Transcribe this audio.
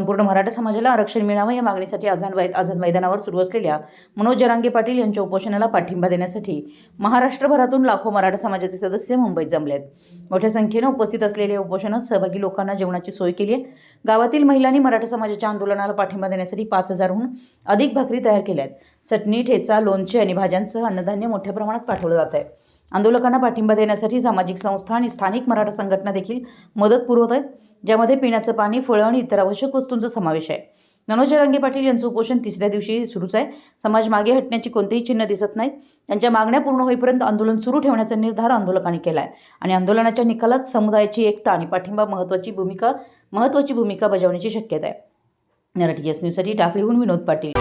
संपूर्ण मराठा समाजाला आरक्षण मिळावं या मागणीसाठी आझाद मै आझाद मैदानावर सुरू असलेल्या मनोज जरांगे पाटील यांच्या उपोषणाला पाठिंबा देण्यासाठी महाराष्ट्रभरातून लाखो मराठा समाजाचे सदस्य मुंबईत जमले आहेत मोठ्या संख्येनं उपस्थित असलेल्या उपोषणात सहभागी लोकांना जेवणाची सोय केली आहे. गावातील महिलांनी मराठा समाजाच्या आंदोलनाला पाठिंबा देण्यासाठी पाच हजारहून अधिक भाकरी तयार केल्या आहेत. चटणी ठेचा लोणचे आणि भाज्यांसह अन्नधान्य मोठ्या प्रमाणात पाठवलं जात आहे. आंदोलकांना पाठिंबा देण्यासाठी सामाजिक संस्था आणि स्थानिक मराठा संघटना देखील मदत पुरवत आहेत ज्यामध्ये पिण्याचं पाणी फळं आणि इतर आवश्यक वस्तूंचा समावेश आहे. मनोज रंगे पाटील यांचं उपोषण तिसऱ्या दिवशी सुरूच आहे. समाज मागे हटण्याची कोणतेही चिन्ह दिसत नाहीत. त्यांच्या मागण्या पूर्ण होईपर्यंत आंदोलन सुरू ठेवण्याचा निर्धार आंदोलकांनी केला आहे आणि आंदोलनाच्या निकालात समुदायाची एकता आणि पाठिंबा महत्त्वाची भूमिका महत्त्वाची भूमिका बजावण्याची शक्यता आहे. मराठी एस न्यूजसाठी टाकळीहून विनोद पाटील.